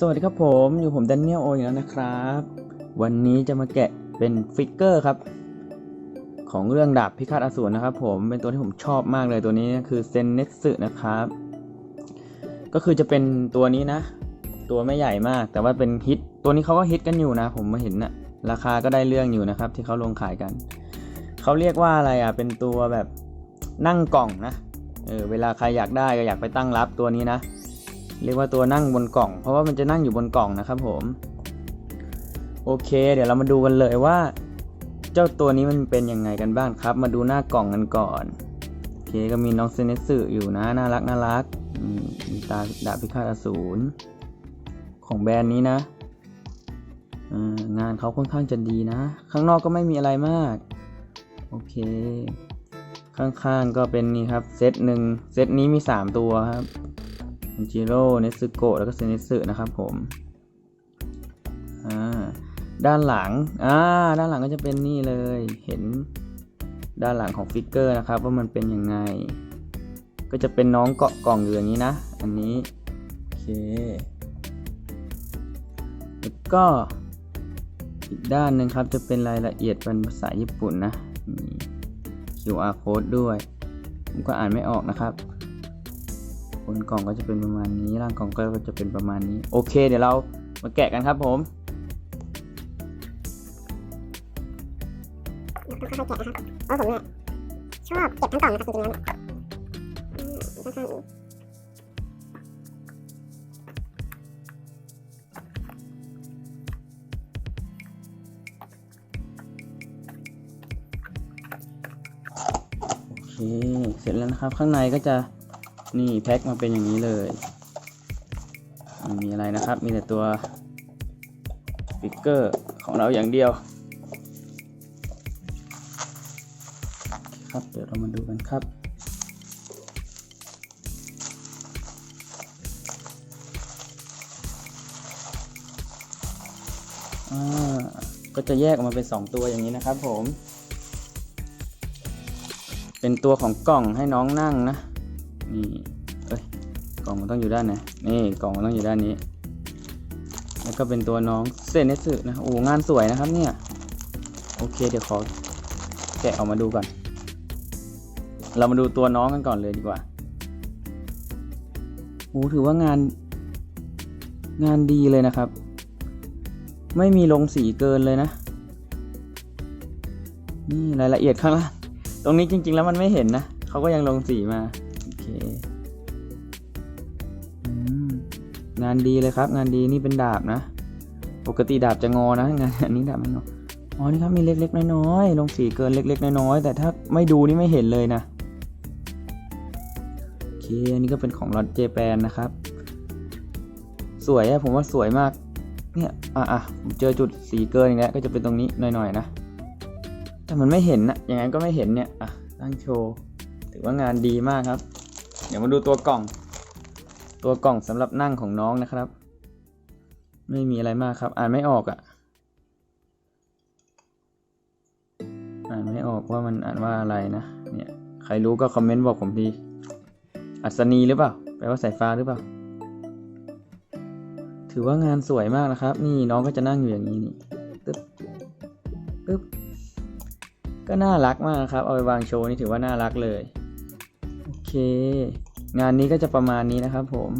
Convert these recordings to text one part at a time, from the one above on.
สวัสดีครับผมอยู่ผมแดเนียลโออีกแล้วนะครับ วันนี้จะมาแกะเป็นฟิกเกอร์ครับ ของเรื่องดาบพิฆาตอสูรนะครับ ผมเป็นตัวที่ผมชอบมากเลยตัวนี้คือเซนเนสสึนะครับ ก็คือจะเป็นตัวนี้นะ ตัวไม่ใหญ่มาก แต่ว่าเป็นฮิตตัวนี้เขาก็ฮิตกันอยู่นะ ผมมาเห็นนะราคาก็ได้เรื่องอยู่นะครับ ที่เขาลงขายกันเขาเรียกว่าอะไรอะเป็นตัวแบบนั่งกล่องนะเออเวลาใครอยากได้ก็อยากไปตั้งรับตัวนี้นะ เรียกว่าตัวนั่งบนกล่อง เพราะว่ามันจะนั่งอยู่บนกล่องนะครับผม โอเค เดี๋ยวเรามาดูกันเลยว่า เจ้าตัวนี้มันเป็นยังไงกันบ้างครับ มาดูหน้ากล่องกันก่อนโอเคก็มีน้องเซเนสึอยู่นะน่ารักน่ารักมีตาดาบพิฆาตอสูรของแบรนด์นี้นะงานเขาค่อนข้างจะดีนะ ข้างนอกก็ไม่มีอะไรมาก โอเค ข้างๆก็เป็นนี่ครับ เซตหนึ่งเซตนี้มี 3 ตัวครับ จิโร่เนซึโกะแล้วก็เซนิสึนะครับผมอ่าด้านหลังอ่าด้านหลังก็จะเป็นนี่เลยเห็นด้านหลังของฟิกเกอร์นะครับว่ามันเป็นยังไง ก็จะเป็นน้องเกาะกล่องอยู่อย่างนี้นะ อันนี้โอเคแล้วก็อีกด้านหนึ่งครับจะเป็นรายละเอียดเป็นภาษาญี่ปุ่นนะมี QR code ด้วย ผมก็อ่านไม่ออกนะครับ บนกล่องก็จะเป็นประมาณนี้ล่างกล่องก็จะเป็นประมาณนี้ โอเค เดี๋ยวเรามาแกะกันครับผมเราค่อยๆแกะนะครับเพราะผมเนี่ยชอบเก็บทั้งกล่องนะครับจริงๆแล้วเนี่ยโอเคเสร็จแล้วนะครับ ข้างในก็จะ นี่แพ็คมาเป็นอย่างนี้เลยไม่มีอะไรนะครับ มีแต่ตัวสติกเกอร์ของเราอย่างเดียว ครับ เดี๋ยวเรามาดูกันครับอ่าก็จะแยกออกมาเป็น 2 ตัวอย่างนี้นะครับผม เป็นตัวของกล่องให้น้องนั่งนะ นี่เอ้ยกล่องมันต้องอยู่ด้านไหนนี่กล่องมันต้องอยู่ด้านนี้ แล้วก็เป็นตัวน้องเซนเนสึนะโอ้งานสวยนะครับเนี่ยโอเคเดี๋ยวขอแกะออกมาดูก่อน เรามาดูตัวน้องกันก่อนเลยดีกว่าโอ้ถือว่างาน งานดีเลยนะครับ ไม่มีลงสีเกินเลยนะ นี่รายละเอียดข้างล่าง ตรงนี้จริง ๆ แล้วมันไม่เห็นนะ เขาก็ยังลงสีมา งานดีเลยครับ งานดีนี่เป็นดาบนะ ปกติดาบจะงอนะงานอันนี้ดาบไม่งออ๋อนี่ครับมีเล็กๆน้อยๆลงสีเกินเล็ก ๆ น้อยๆแต่ถ้าไม่ดูนี่ไม่เห็นเลยนะโอเคอันนี้ก็เป็นของรอดเจแปนนะครับ สวยอะผมว่าสวยมาก เนี่ยอะอะผมเจอจุดสีเกินอีกแล้วก็จะเป็นตรงนี้หน่อยๆนะแต่มันไม่เห็นนะอย่างนั้นก็ไม่เห็นเนี่ยอะตั้งโชว์ถือว่างานดีมากครับ เดี๋ยวมาดูตัวกล่อง ตัวกล่องสำหรับนั่งของน้องนะครับ ไม่มีอะไรมากครับ อ่านไม่ออกอะ่ะ อ่านไม่ออกว่ามันอ่านว่าอะไรนะ เนี่ย ใครรู้ก็คอมเมนต์บอกผมที อัศนีหรือเปล่า แปลว่าสายฟ้าหรือเปล่า ถือว่างานสวยมากนะครับ นี่น้องก็จะนั่งอยู่อย่างนี้นี่ตึ๊บปึ๊บก็น่ารักมากครับ เอาไปวางโชว์นี่ถือว่าน่ารักเลย เค งานนี้ก็จะประมาณนี้นะครับผม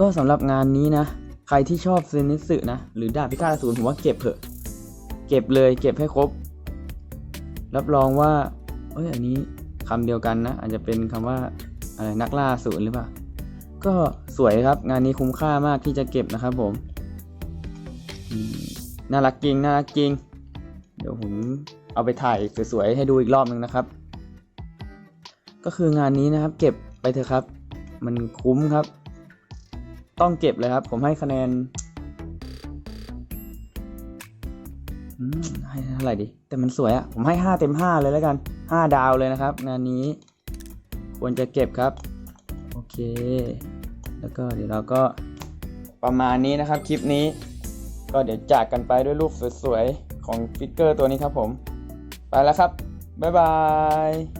ก็สำหรับงานนี้นะ ใครที่ชอบเซนิสึนะ หรือดาบพิฆาตอสูรผมว่าเก็บเถอะ เก็บเลย เก็บให้ครบ รับรองว่า เอ้ย อันนี้คำเดียวกันนะ อาจจะเป็นคำว่าอะไรนักล่าสูรหรือเปล่า ก็สวยครับ งานนี้คุ้มค่ามากที่จะเก็บนะครับผมอืมน่ารักจริง น่ารักจริง เดี๋ยวผมเอาไปถ่ายสวยๆให้ดูอีกรอบนึงนะครับ ก็คืองานนี้นะครับ เก็บไปเถอะครับ มันคุ้มครับ ต้องเก็บเลยครับ ผมให้คะแนนให้เท่าไหร่ดี แต่มันสวยอะผมให้ห้าเต็มห้าเลยแล้วกันห้าดาวเลยนะครับ งานนี้ ควรจะเก็บครับ โอเค แล้วก็เดี๋ยวเราก็ประมาณนี้นะครับคลิปนี้ ก็เดี๋ยวจากกันไปด้วยรูปสวยๆ ของฟิกเกอร์ตัวนี้ครับผม ไปแล้วครับ บ๊ายบาย